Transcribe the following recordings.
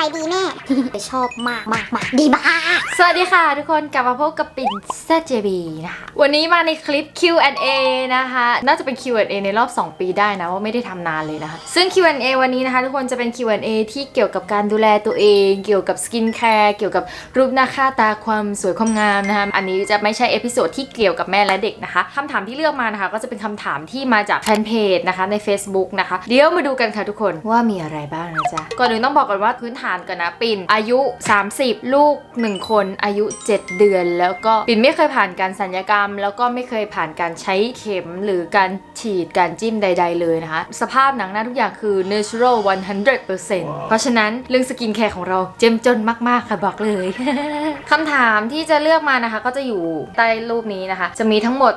อะไรดีแม่ ชอบมากมากมากดีมากสวัสดีค่ะ ทุกคนกลับมาพบกับปิ่น ZJB นะคะวันนี้มาในคลิป Q&A นะคะ น่าจะเป็น Q&A ในรอบ 2 ปีได้นะว่าไม่ได้ทำนานเลยนะคะ ซึ่ง Q&A วันนี้นะคะ ทุกคนจะเป็น Q&A ที่เกี่ยวกับการดูแลตัวเอง เกี่ยวกับสกินแคร์เกี่ยวกับรูปหน้าค่าตาความสวยความงามนะคะอันนี้จะไม่ใช่เอพิโซดที่เกี่ยวกับแม่และเด็กนะคะคำถามที่เลือกมานะคะ ก็จะเป็นคำถามที่มาจากแฟนเพจนะคะใน Facebook นะคะเดี๋ยวมาดูกันค่ะทุกคนว่ามีอะไรบ้างนะจ๊ะก่อนอื่นต้องบอกก่อนว่าพื้นฐานก่อนนะปิ่นอายุ 30 ลูก 1 คนอายุ 7 เดือน แล้วก็ปิ่นไม่เคยผ่านการสัญญกรรม แล้วก็ไม่เคยผ่านการใช้เข็มหรือการฉีดการจิ้มใด ๆ เลยนะคะ สภาพหนังหน้าทุกอย่างคือ natural 100%เพราะฉะนั้นเรื่องสกินแคร์ของเราเจ้มจนมากๆค่ะบอกเลย คำถามที่จะเลือกมานะคะ ก็จะอยู่ใต้รูปนี้นะคะ จะมีทั้งหมด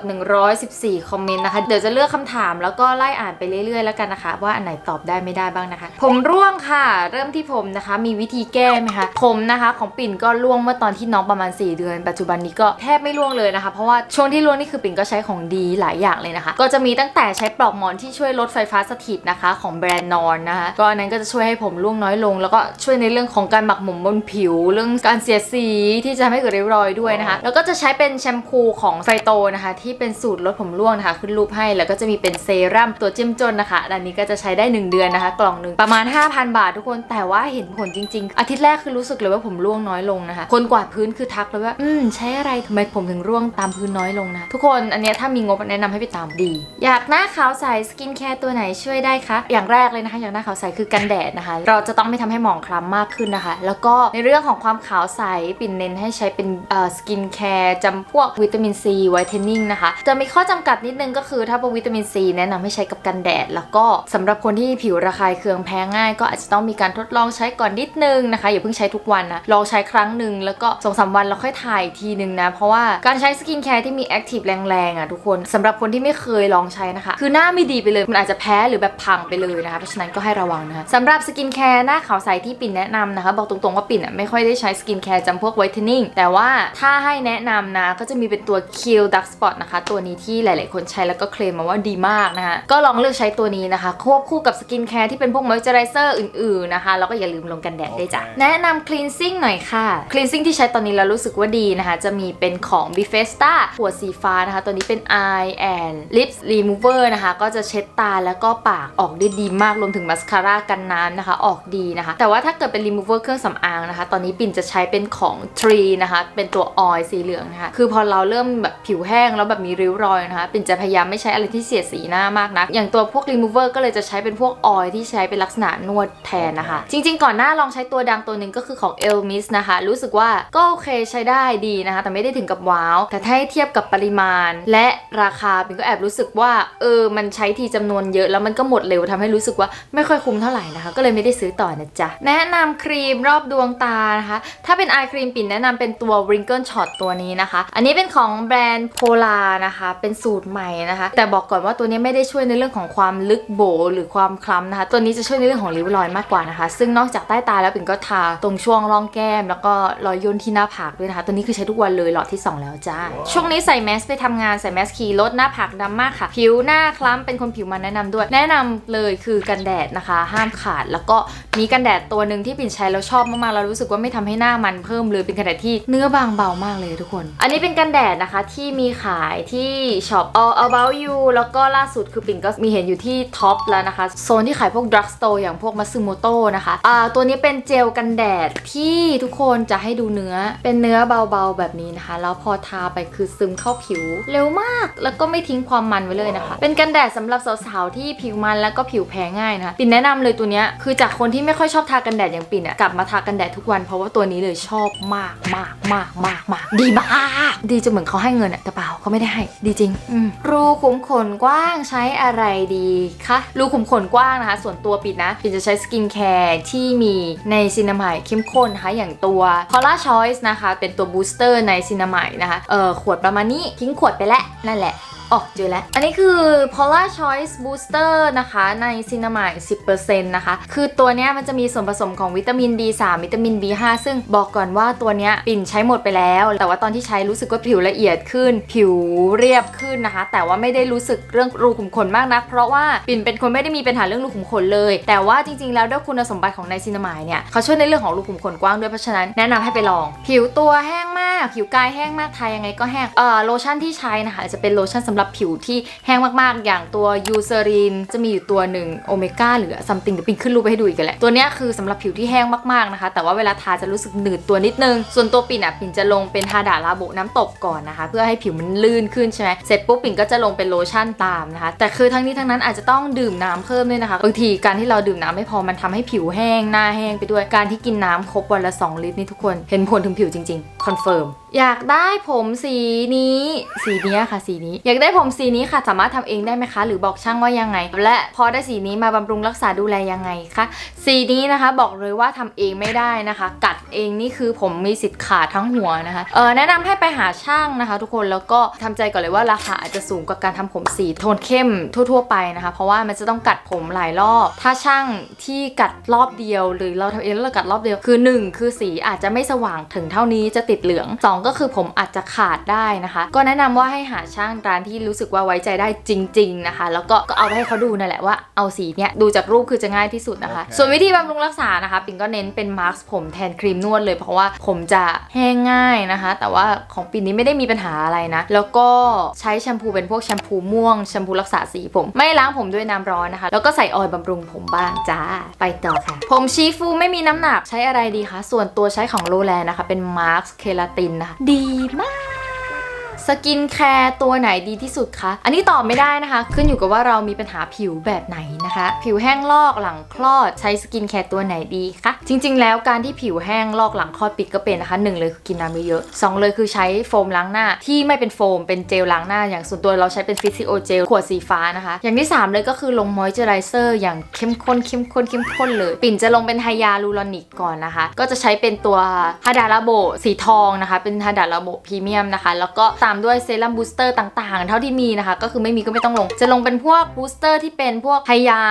114 คอมเมนต์นะคะ เดี๋ยวจะเลือกคำถามแล้วก็ไล่อ่านไปเรื่อยๆ แล้วกันนะคะ ว่าอันไหนตอบได้ไม่ได้บ้างนะคะ ผมร่วงค่ะ เริ่มที่ผมนะคะ มีวิธีแก้ไหมคะผมนะคะ ของปิ่นก็ร่วงเมื่อตอนที่น้องประมาณ 4 เดือน ปัจจุบันนี้ก็แทบไม่ร่วงเลยนะคะ เพราะว่าช่วงที่ร่วงนี่คือปิ่นก็ใช้ของดีหลายอย่างเลยนะคะ ก็จะมีตั้งแต่ใช้ปลอกหมอนที่ช่วยลดไฟฟ้าสถิตนะคะ ของแบรนด์นอนนะคะก็อันนั้นก็จะช่วยให้ผมร่วงน้อยลง แล้วก็ช่วยในเรื่องของการหมักหมมบนผิว เรื่องการเสียดสีที่จะทำให้เกิดริ้วรอยด้วยนะคะ แล้วก็จะใช้เป็นแชมพูของไฟโตนะคะ ที่เป็นสูตรลดผมร่วงนะคะ ขึ้นรูปให้แล้วก็จะมีเป็นเซรั่มตัวเจ้มจนนะคะอันนี้ก็จะใช้ได้ 1 เดือนนะคะ กล่องหนึ่งประมาณ 5,000 บาททุกคนแต่ว่าเห็นผลจริง ๆอาทิตย์แรกคือรู้สึกเลยว่าผมร่วงน้อยลงนะคะ คนกวาดพื้นคือทักเลยว่า อืม ใช้อะไรทำไมผมถึงร่วงตามพื้นน้อยลงนะ ทุกคนอันนี้ถ้ามีงบแนะนำให้ไปตามดี อยากหน้าขาวใสสกินแคร์ตัวไหนช่วยได้คะ อย่างแรกเลยนะคะ อย่างหน้าขาวใสคือกันแดดนะคะ เราจะต้องไม่ทำให้หมองคล้ำมากขึ้นนะคะ แล้วก็ในเรื่องของความขาวใสปิ่นเน้นให้ใช้เป็นเอ่อสกินแคร์จำพวกวิตามินซีไวท์เทนนิ่งนะคะ จะมีข้อจำกัดนิดนึงก็คือถ้าพวกวิตามินซีแนะนำให้ใช้กับกันแดด แล้วก็สำหรับคนที่ผิวระคายเคืองแพ้ง่าย ก็อาจจะต้องมีการทดลองใช้ก่อนนิดนึงนะคะอย่าเพิ่งใช้ทุกวันนะลองใช้ครั้งหนึ่งแล้วก็สองสามวันแล้วค่อยถ่ายอีกทีนึงนะ เพราะว่าการใช้สกินแคร์ที่มีแอคทีฟแรงๆอะทุกคนสำหรับคนที่ไม่เคยลองใช้นะคะ คือหน้าไม่ดีไปเลยมันอาจจะแพ้หรือแบบพังไปเลยนะคะเพราะฉะนั้นก็ให้ระวังนะคะสำหรับสกินแคร์หน้าขาวใสที่ปิ่นแนะนำนะคะ บอกตรงๆว่าปิ่นอะไม่ค่อยได้ใช้สกินแคร์จำพวกไวท์เทนนิ่งแต่ว่าถ้าให้แนะนำนะก็จะมีเป็นตัว Kill Dark Spot นะคะ ตัวนี้ที่หลายๆ คนใช้แล้วก็เคลมมาว่าดีมากนะคะ ก็ลองเลือกใช้ตัวนี้นะคะ ควบคู่กับสกินแคร์ที่เป็นพวกมอยเจอไรเซอร์อื่นๆนะคะแล้วก็อย่าลืมลงกันแดดด้วยจ้ะแนะนำ cleansing หน่อยค่ะ cleansing ที่ใช้ตอนนี้แล้วรู้สึกว่าดีนะคะ จะมีเป็นของ b i f e s t a หัวดสีฟ้านะคะ ตัวนี้เป็น eye and lips remover นะคะ ก็จะเช็ดตาแล้วก็ปากออกได้ดีมากรวมถึงมัสคาร่ากันน้ำนะคะ ออกดีนะคะ แต่ว่าถ้าเกิดเป็น remover เครื่องสำอางนะคะ ตอนนี้ปิ่นจะใช้เป็นของ Tree นะคะ เป็นตัวออยสีเหลืองนะคะ คือพอเราเริ่มแบบผิวแห้งแล้วแบบมีริ้วรอยนะคะปิ่นจะพยายามไม่ใช้อะไรที่เสียดสีหน้ามากนะอย่างตัวพวก remover ก็เลยจะใช้เป็นพวกออยที่ใช้เป็นลักษณะนวดแทนนะคะ จริง ๆ ก่อนหน้าลองใช้ตัวดงตัวหนึ่งก็คือของ Elmis นะคะ รู้สึกว่าก็โอเคใช้ได้ดีนะคะ แต่ไม่ได้ถึงกับว้าว แต่ถ้าให้เทียบกับปริมาณ และราคาปิ่นก็แอบรู้สึกว่าเออมันใช้ทีจำนวนเยอะแล้วมันก็หมดเร็วทำให้รู้สึกว่าไม่ค่อยคุ้มเท่าไหร่นะคะ ก็เลยไม่ได้ซื้อต่อนะจ๊ะ แนะนำครีมรอบดวงตานะคะ ถ้าเป็นไอครีมปิ่นแนะนำเป็นตัว Wrinkle Shot ตัวนี้นะคะ อันนี้เป็นของแบรนด์ Pola นะคะ เป็นสูตรใหม่นะคะ แต่บอกก่อนว่าตัวนี้ไม่ได้ช่วยในเรื่องของความลึกโบหรือความคล้ำนะคะ ตัวนี้จะช่วยในเรื่องของริ้วรอยมากกว่านะคะ ซึ่งนอกจากใต้ตาแล้วปิ่นก็ทาตรงช่วงร่องแก้ม แล้วก็รอยย่นที่หน้าผากด้วยนะคะ ตัวนี้คือใช้ทุกวันเลยหลอดที่ 2 แล้วจ้า ช่วงนี้ใส่แมสไปทำงานใส่แมสขี่รถหน้าผากดำมากค่ะ ผิวหน้าคล้ำเป็นคนผิวมันแนะนำด้วย แนะนำเลยคือกันแดดนะคะ ห้ามขาด แล้วก็มีกันแดดตัวหนึ่งที่ปิ่นใช้แล้วชอบมากๆแล้วรู้สึกว่าไม่ทำให้หน้ามันเพิ่มเลยเป็นกันแดดที่เนื้อบางเบามากเลยทุกคน อันนี้เป็นกันแดดนะคะที่มีขายที่ช็อป All About You แล้วก็ล่าสุดคือปิ่นก็มีเห็นอยู่ที่ท็อปแล้วนะคะโซนที่ขายพวกดรักสโตร์อย่างพวกมัซึโมโตนะคะอ่าตัวนี้เป็นเจลกันแดดที่ทุกคนจะให้ดูเนื้อเป็นเนื้อเบาๆแบบนี้นะคะ แล้วพอทาไปคือซึมเข้าผิว เร็วมากแล้วก็ไม่ทิ้งความมันไว้เลยนะคะ เป็นกันแดดสำหรับสาวๆที่ผิวมันแล้วก็ผิวแพ้ง่ายนะปิ่นแนะนำเลยตัวเนี้ยคือจากคนที่ไม่ค่อยชอบทากันแดดอย่างปิ่นอะกลับมาทากันแดดทุกวันเพราะว่าตัวนี้เลยชอบมากมากมากมากมากดีมากดีจนเหมือนเขาให้เงินอะแต่เปล่าเขาไม่ได้ให้ดีจริงรูขุมขนกว้างใช้อะไรดีคะรูขุมขนกว้างนะคะ ส่วนตัวปิ่นนะปิ่นจะใช้สกินแคร์ที่มีในซินามายเข้มข้นนะคะอย่างตัว c o l l a Choice นะคะ เป็นตัวบูสเตอร์ในซินามายนะคะเออขวดประมาณนี้ทิ้งขวดไปแล้วนั่นแหละ อ๋อเจอแล้ว อันนี้คือ Polar Choice Booster นะคะใน c i n a m i 10%นะคะ คือตัวเนี้ยมันจะมีส่วนผสมของวิตามิน B3 วิตามิน B5 ซึ่งบอกก่อนว่าตัวเนี้ยปิ่นใช้หมดไปแล้ว แต่ว่าตอนที่ใช้รู้สึกว่าผิวละเอียดขึ้น ผิวเรียบขึ้นนะคะ แต่ว่าไม่ได้รู้สึกเรื่องรูขุมขนมากนักเพราะว่าปิ่นเป็นคนไม่ได้มีปัญหาเรื่องรูขุมขนเลย แต่ว่าจริงๆ แล้วด้วยคุณสมบัติของในซินามายเนี่ยเขาช่วยในเรื่องของรูขุมขนกว้างด้วยเพราะฉะนั้นแนะนำให้ไปลอง ผิวตัวแห้งมาก ผิวกายแห้งมากทายังไงก็แห้งเอ่อโลชั่นที่ใช้นะคะจะเป็นโลชั่นสำหรับผิวที่แห้งมากๆ อย่างตัวยูเซรินจะมีอยู่ตัวหนึ่งโอเมก้าหรือซัมติงเดี๋ยวปิ่นขึ้นรูปไปให้ดูอีกแหละ ตัวนี้คือสำหรับผิวที่แห้งมากๆนะคะ แต่ว่าเวลาทาจะรู้สึกหนืดตัวนิดนึง ส่วนตัวปิ่นอะปิ่นจะลงเป็นทาดาลาโบน้ำตกก่อนนะคะ เพื่อให้ผิวมันลื่นขึ้นใช่ไหมเสร็จปุ๊บปิ่นก็จะลงเป็นโลชั่นตามนะคะ แต่คือทั้งนี้ทั้งนั้นอาจจะต้องดื่มน้ำเพิ่มด้วยนะคะบางทีการที่เราดื่มน้ำไม่พอมันทำให้ผิวแห้งหน้าแห้งไปด้วยการที่กินน้ำครบวันละ 2 ลิตรนี่ทุกคนเห็นผลถึงผิวจริงๆ คอนเฟิร์มอยากได้ผมสีนี้ สีนี้ค่ะ สีนี้ อยากได้ผมสีนี้ค่ะ สามารถทำเองได้ไหมคะ หรือบอกช่างว่ายังไง และพอได้สีนี้มาบำรุงรักษาดูแลยังไงคะสีนี้นะคะ บอกเลยว่าทำเองไม่ได้นะคะ กัดเองนี่คือผมมีสิทธิ์ขาดทั้งหัวนะคะเออแนะนำให้ไปหาช่างนะคะ ทุกคนแล้วก็ทำใจก่อนเลยว่าราคาอาจจะสูงกว่าการทำผมสีโทนเข้มทั่ว ๆ ไปนะคะ เพราะว่ามันจะต้องกัดผมหลายรอบ ถ้าช่างที่กัดรอบเดียว หรือเราทำเองแล้วเรากัดรอบเดียวคือ 1 คือสีอาจจะไม่สว่างถึงเท่านี้จะติดเหลือง 2 ก็คือผมอาจจะขาดได้นะคะ ก็แนะนำว่าให้หาช่างร้านที่รู้สึกว่าไว้ใจได้จริง ๆนะคะ แล้วก็ก็เอาไปให้เขาดูนั่นแหละว่าเอาสีเนี้ยดูจากรูปคือจะง่ายที่สุดนะคะโอเคส่วนวิธีบำรุงรักษานะคะ ปิ่นก็เน้นเป็นมาร์กผมแทนครีมนวดเลยเพราะว่าผมจะแห้งง่ายนะคะ แต่ว่าของปิ่นนี้ไม่ได้มีปัญหาอะไรนะ แล้วก็ใช้แชมพูเป็นพวกแชมพูม่วงแชมพูรักษาสีผม ไม่ล้างผมด้วยน้ำร้อนนะคะ แล้วก็ใส่ออยล์บำรุงผมบ้างจ้า ไปต่อค่ะ ผมชีฟูไม่มีน้ำหนักใช้อะไรดีคะ ส่วนตัวใช้ของโรแลนนะคะ เป็นมาร์กเคลาตินนะคะดีมาก สกินแคร์ตัวไหนดีที่สุดคะ อันนี้ตอบไม่ได้นะคะ ขึ้นอยู่กับว่าเรามีปัญหาผิวแบบไหนนะคะ ผิวแห้งลอกหลังคลอดใช้สกินแคร์ตัวไหนดีคะ จริง ๆ แล้วการที่ผิวแห้งลอกหลังคลอดปิดก็เป็นนะคะหนึ่งเลยคือกินน้ำเยอะสองเลยคือใช้โฟมล้างหน้าที่ไม่เป็นโฟมเป็นเจลล้างหน้า อย่างส่วนตัวเราใช้เป็นฟิสิโอเจลขวดสีฟ้านะคะ อย่างที่สามเลยก็คือลงมอยเจอไรเซอร์อย่างเข้มข้นเข้มข้นเข้มข้นเลย ปิ่นจะลงเป็นไฮยาลูรอนิกก่อนนะคะ ก็จะใช้เป็นตัวฮาดาลาโบสีทองนะคะ เป็นฮาดาลาโบพรีเมียมนะคะ แล้วก็ตามด้วยเซรั่มบูสเตอร์ต่างๆ เท่าที่มีนะคะ ก็คือไม่มีก็ไม่ต้องลง จะลงเป็นพวกบูสเตอร์ที่เป็นพวกไฮยา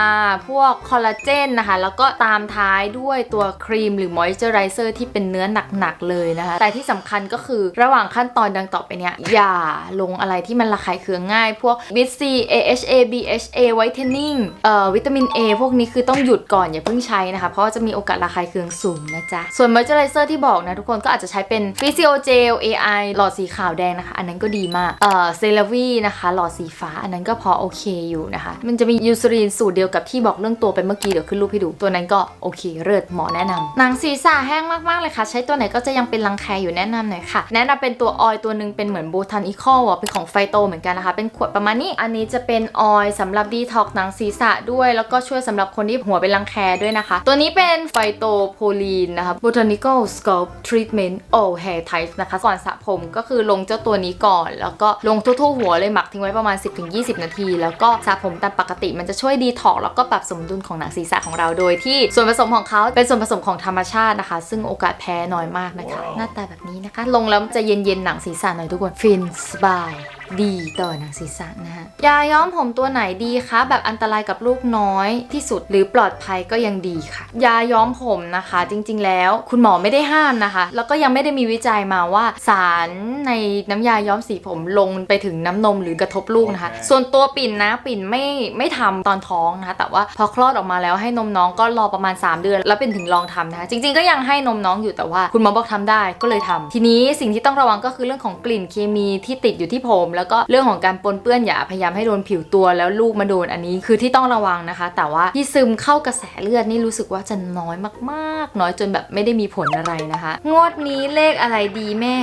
พวกคอลลาเจนนะคะ แล้วก็ตามท้ายด้วยตัวครีมหรือมอยเจอไรเซอร์ที่เป็นเนื้อหนักๆเลยนะคะ แต่ที่สำคัญก็คือระหว่างขั้นตอนดังต่อไปเนี่ยอย่าลงอะไรที่มันระคายเคืองง่าย พวกวิตซี AHA BHA whitening เอ่อวิตามิน A พวกนี้คือต้องหยุดก่อนอย่าเพิ่งใช้นะคะ เพราะว่าจะมีโอกาสระคายเคืองสูงนะจ๊ะส่วนมอยเจอไรเซอร์ที่บอกนะทุกคนก็อาจจะใช้เป็น Physio Gel AI หลอดสีขาวแดงนะคะอันนั้นก็ดีมาก เอ่อเซราวีนะคะหลอดสีฟ้าอันนั้นก็พอโอเคอยู่นะคะ มันจะมียูซรีนสูตรเดียวกับที่บอกเรื่องตัวไปเมื่อกี้เดี๋ยวขึ้นรูปให้ดู ตัวนั้นก็โอเคเลิศหมอแนะนำหนังศีรษะแห้งมากๆเลยค่ะ ใช้ตัวไหนก็จะยังเป็นรังแคอยู่แนะนำหน่อยค่ะ แนะนำเป็นตัวออยล์ตัวหนึ่งเป็นเหมือนโบทานิคอลอะเป็นของไฟโตเหมือนกันนะคะ เป็นขวดประมาณนี้ อันนี้จะเป็นออยล์สำหรับดีท็อกหนังศีรษะด้วย แล้วก็ช่วยสำหรับคนที่หัวเป็นรังแคด้วยนะคะ ตัวนี้เป็นไฟโตโพลีนนะคะ Botanical Scalp Treatment All Hair Types นะคะก่อนสระผมก็คือลงเจ้าตัวนี้ก่อน แล้วก็ลงทั่วๆหัวเลยหมักทิ้งไว้ประมาณ 10-20 นาที แล้วก็สระผมตามปกติมันจะช่วยดีท็อกแล้วก็ปรับสมดุลของหนังศีรษะของเราโดยที่ส่วนผสมของเขาเป็นส่วนผสมของธรรมชาตินะคะ ซึ่งโอกาสแพ้น้อยมากนะคะ หน้าตาแบบนี้นะคะ ลงแล้วจะเย็นๆหนังศีรษะหน่อยทุกคนฟินสบาย ดีต่อหนังศีรษะนะฮะยาย้อมผมตัวไหนดีคะ แบบอันตรายกับลูกน้อยที่สุดหรือปลอดภัยก็ยังดีค่ะ ยาย้อมผมนะคะ จริงๆ แล้ว คุณหมอไม่ได้ห้ามนะคะ แล้วก็ยังไม่ได้มีวิจัยมาว่า สารในน้ำยาย้อมสีผมลงไปถึงน้ำนมหรือกระทบลูกนะคะ ส่วนตัวปิ่นนะปิ่นไม่ไม่ทำตอนท้องนะคะแต่ว่าพอคลอดออกมาแล้วให้นมน้องก็รอประมาณ 3 เดือน แล้วปิ่นถึงลองทำนะคะ จริงๆ ก็ยังให้นมน้องอยู่แต่ว่า คุณหมอบอกทำได้ก็เลยทำทีนี้สิ่งที่ต้องระวังก็คือเรื่องของกลิ่นเคมีที่ติดอยู่ที่ผมแล้วแล้วก็เรื่องของการปนเปื้อนอย่าพยายามให้โดนผิวตัวแล้วลูกมาโดนอันนี้คือที่ต้องระวังนะคะ แต่ว่าที่ซึมเข้ากระแสเลือดนี่รู้สึกว่าจะน้อยมากๆ น้อยจนแบบไม่ได้มีผลอะไรนะคะ งวดนี้เลขอะไรดีแม่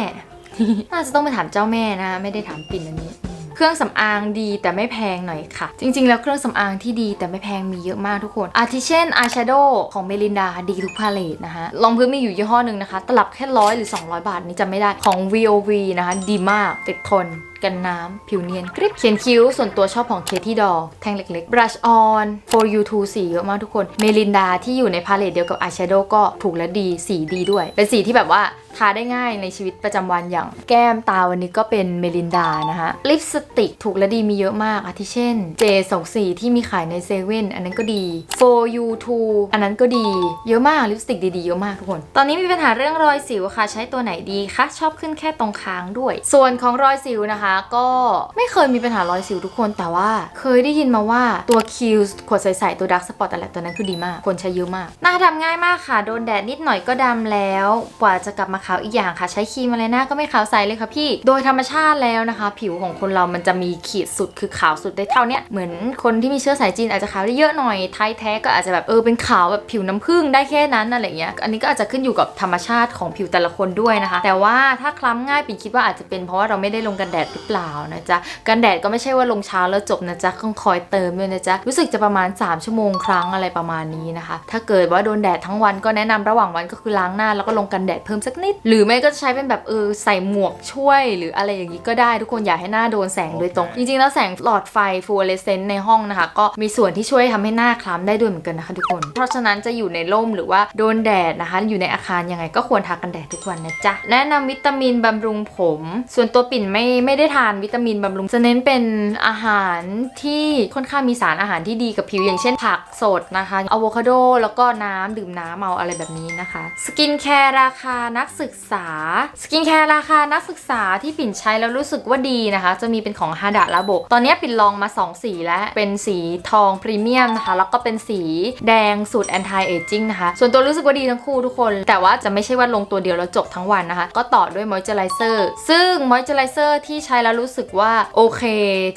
น่าจะต้องไปถามเจ้าแม่นะ ไม่ได้ถามปิ่นอันนี้เครื่องสำอางดีแต่ไม่แพงหน่อยค่ะ จริง ๆ แล้วเครื่องสำอางที่ดีแต่ไม่แพงมีเยอะมากทุกคน อาทิเช่นอายแชโดว์ของเมลินดาดีทุกพาเลตนะคะรองพื้นมีอยู่ยี่ห้อหนึ่งนะคะ ตลับแค่ร้อยหรือ 200 บาทนี่จำไม่ได้ของ VOV นะคะ ดีมากติดทน กันน้ำ ผิวเนียนกริบเขียนคิ้ว ส่วนตัวชอบของเคที่ดอแท่งเล็กๆ brush on for you to สีเยอะมากทุกคน เมลินดาที่อยู่ในพาเลตเดียวกับอายแชโดว์ก็ถูกและดีสีดีด้วย เป็นสีที่แบบว่า ทาได้ง่ายในชีวิตประจำวันอย่างแก้มตาวันนี้ก็เป็นเมลินดานะคะลิปสติกถูกและดีมีเยอะมากอาทิเช่น J24 ที่มีขายในเซเว่นอันนั้นก็ดี for you to อันนั้นก็ดีเยอะมากลิปสติกดีๆเยอะมากทุกคน ตอนนี้มีปัญหาเรื่องรอยสิวค่ะ ใช้ตัวไหนดีคะชอบขึ้นแค่ตรงค้างด้วย ส่วนของรอยสิวนะคะ ก็ไม่เคยมีปัญหารอยสิวทุกคนแต่ว่าเคยได้ยินมาว่าตัวคิวขวดใสๆตัวดักสปอตอะไรตัวนั้นคือดีมากคนใช้เยอะมากหน้าทำง่ายมากค่ะ โดนแดดนิดหน่อยก็ดำแล้ว กว่าจะกลับมาาวอีกอย่างค่ะ ใช้ครีมอะไรหน้าก็ไม่ขาวใสเลยค่ะพี่ โดยธรรมชาติแล้วนะคะ ผิวของคนเรามันจะมีขีดสุดคือขาวสุดได้เท่าเนี้ยเหมือนคนที่มีเชื้อสายจีนอาจจะขาวได้เยอะหน่อยไทยแท้ก็อาจจะแบบเออเป็นขาวแบบผิวน้ำผึ้งได้แค่นั้นอะไรเงี้ยอันนี้ก็อาจจะขึ้นอยู่กับธรรมชาติของผิวแต่ละคนด้วยนะคะ แต่ว่าถ้าคล้ำง่ายปิ่นคิดว่าอาจจะเป็นเพราะว่าเราไม่ได้ลงกันแดดหรือเปล่านะจ๊ะกันแดดก็ไม่ใช่ว่าลงเช้าแล้วจบนะจ๊ะต้องคอยเติมด้วยนะจ๊ะรู้สึกจะประมาณ 3 ชั่วโมงครั้งอะไรประมาณนี้นะคะ ถ้าเกิดว่าโดนแดดทั้งวันก็แนะนำระหว่างวันก็คือล้างหน้าแล้วก็ลงกันแดดเพิ่มสักนิดหรือไม่ก็ใช้เป็นแบบเออใส่หมวกช่วย หรืออะไรอย่างนี้ก็ได้ทุกคนอย่าให้หน้าโดนแสงโดยตรง จริงๆ แล้วแสงหลอดไฟฟลูออเรสเซนต์ในห้องนะคะ ก็มีส่วนที่ช่วยทำให้หน้าคล้ำได้ด้วยเหมือนกันนะคะทุกคน เพราะฉะนั้นจะอยู่ในร่มหรือว่าโดนแดดนะคะ อยู่ในอาคารยังไงก็ควรทากันแดดทุกวันนะจ๊ะแนะนำวิตามินบำรุงผม ส่วนตัวปิ่นไม่ไม่ได้ทานวิตามินบำรุงจะเน้นเป็นอาหารที่ค่อนข้างมีสารอาหารที่ดีกับผิวอย่างเช่นผักสดนะคะอะโวคาโดแล้วก็น้ำดื่มน้ำเอาอะไรแบบนี้นะคะ สกินแคร์ราคานักศึกษา สกินแคร์ราคานักศึกษาที่ปิ่นใช้แล้วรู้สึกว่าดีนะคะ จะมีเป็นของฮาดะลาโบตอนนี้ปิ่นลองมา 2 สีแล้ว เป็นสีทองพรีเมียมนะคะ แล้วก็เป็นสีแดงสูตร anti aging นะคะ ส่วนตัวรู้สึกว่าดีทั้งคู่ทุกคน แต่ว่าจะไม่ใช่ว่าลงตัวเดียวแล้วจบทั้งวันนะคะ ก็ต่อด้วยมอยเจอไรเซอร์ซึ่งมอยเจอไรเซอร์ที่ใช้แล้วรู้สึกว่าโอเค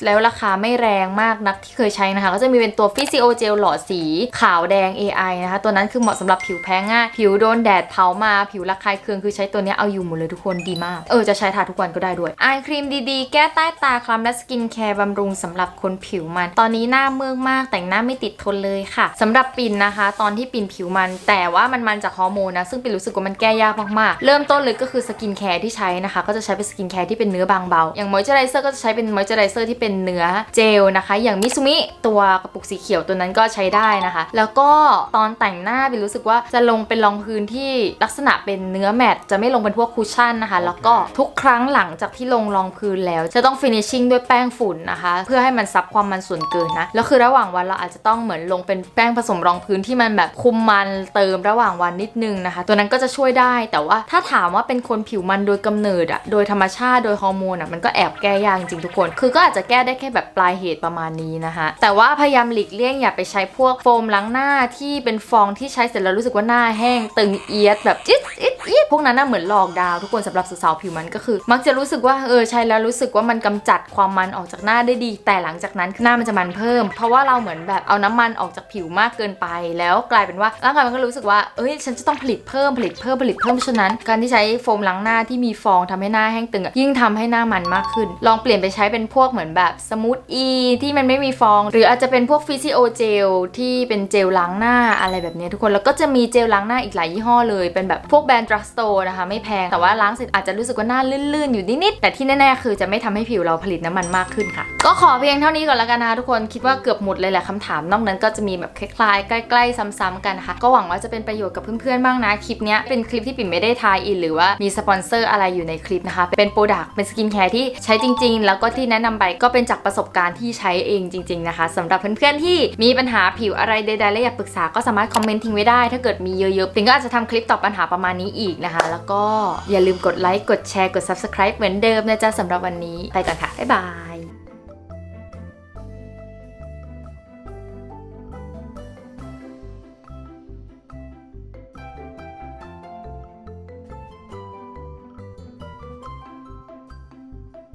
แล้วราคาไม่แรงมากนักที่เคยใช้นะคะ ก็จะมีเป็นตัวฟิสิโอเจลหลอดสีขาวแดง AI นะคะ ตัวนั้นคือเหมาะสำหรับผิวแพ้ง่ายผิวโดนแดดเผามาผิวระคายเคืองคือใช้ตัวนี้เอาอยู่หมดเลยทุกคนดีมาก เออจะใช้ทาทุกวันก็ได้ด้วยไอครีมดีๆ แก้ใต้ตาคล้ำและสกินแคร์บำรุงสำหรับคนผิวมัน ตอนนี้หน้าเมือกมากแต่งหน้าไม่ติดทนเลยค่ะสำหรับปิ่นนะคะ ตอนที่ปิ่นผิวมัน แต่ว่ามันมันจากฮอร์โมนนะซึ่งปิ่นรู้สึกว่ามันแก้ยากมากๆ เริ่มต้นเลยก็คือสกินแคร์ที่ใช้นะคะ ก็จะใช้เป็นสกินแคร์ที่เป็นเนื้อบางเบา อย่างมอยเจอไรเซอร์ก็จะใช้เป็นมอยเจอไรเซอร์ที่เป็นเนื้อเจลนะคะ อย่างมิซูมิตัวกระปุกสีเขียวตัวนั้นก็ใช้ได้นะคะ แล้วก็ตอนแต่งหน้าปิ่นรู้สึกว่าจะลงเป็นรองพื้นที่ลักษณะเป็นเนื้อแมตจะไม่ลงเป็นพวกคุชชั่นนะคะ แล้วก็ทุกครั้งหลังจากที่ลงรองพื้นแล้วจะต้อง finishing ด้วยแป้งฝุ่นนะคะ เพื่อให้มันซับความมันส่วนเกินนะ แล้วคือระหว่างวันเราอาจจะต้องเหมือนลงเป็นแป้งผสมรองพื้นที่มันแบบคุมมันเติมระหว่างวันนิดนึงนะคะ ตัวนั้นก็จะช่วยได้ แต่ว่าถ้าถามว่าเป็นคนผิวมันโดยกำเนิดอะโดยธรรมชาติโดยฮอร์โมนอะมันก็แอบแก้ยากจริงๆทุกคน คือก็อาจจะแก้ได้แค่แบบปลายเหตุประมาณนี้นะคะแต่ว่าพยายามหลีกเลี่ยงอย่าไปใช้พวกโฟมล้างหน้าที่เป็นฟองที่ใช้เสร็จแล้วรู้สึกว่าหน้าแห้งตึงเอียดแบบจิ๊ดอิดอิดพวกนั้นน่ะเหมือนหลอกดาวทุกคนสำหรับสาวผิวมันก็คือ มักจะรู้สึกว่าเออใช้แล้วรู้สึกว่ามันกำจัดความมันออกจากหน้าได้ดี แต่หลังจากนั้นหน้ามันจะมันเพิ่ม เพราะว่าเราเหมือนแบบเอาน้ำมันออกจากผิวมากเกินไป แล้วกลายเป็นว่าร่างกายมันก็รู้สึกว่าเอ้ยฉันจะต้องผลิตเพิ่มผลิตเพิ่มผลิตเพิ่มเพราะฉะนั้น การที่ใช้โฟมล้างหน้าที่มีฟองทำให้หน้าแห้งตึงยิ่งทำให้หน้ามันมากขึ้น ลองเปลี่ยนไปใช้เป็นพวกเหมือนแบบสมูทอีที่มันไม่มีฟอง หรืออาจจะเป็นพวกฟิสิโอเจลที่เป็นเจลล้างหน้าอะไรแบบนี้ทุกคนแล้วก็จะมีเจลล้างหน้าอีกหลายยี่ห้อเลยเป็นแบบพวกแบรนด์ดรักสโตร์นะคะไม่แพง แต่ว่าล้างเสร็จอาจจะรู้สึกว่าหน้าลื่นๆอยู่นิดๆแต่ที่แน่ๆคือจะไม่ทำให้ผิวเราผลิตน้ำมันมากขึ้นค่ะ ก็ขอเพียงเท่านี้ก่อนล้วกันนะคะทุกคนคิดว่าเกือบหมดเลยแหละคำถามนอกนั้นก็จะมีแบบคล้ายๆใกล้ๆซ้ำๆกันนะคะก็หวังว่าจะเป็นประโยชน์กับเพื่อนๆบ้างนะคลิปนี้เป็นคลิปที่ปิ่มไม่ได้ทายอินหรือว่ามีสปอนเซอร์อะไรอยู่ในคลิปนะคะเป็นโปรดักต์เป็นสกินแคร์ที่ใช้จริง ๆ แล้วก็ที่แนะนำไปก็เป็นจากประสบการณ์ที่ใช้เองจริง ๆนะคะสำหรับเพื่อนๆที่มีปัญหาผิวอะไรใดๆและอยากปรึกษาก็สามารถคอมเมนต์ทิ้งไว้ได้ ถ้าเกิดมีเยอะๆปิ่มก็อาจจะทำคลิปตอบปัญหาประมาณนี้อีกนะคะแล้วก็อย่าลืมกดไลค์กดแชร์กด subscribe เหมือนเดิมนะจ๊ะสำหรับวันนี้ไปก่อนค่ะบ๊ายบาย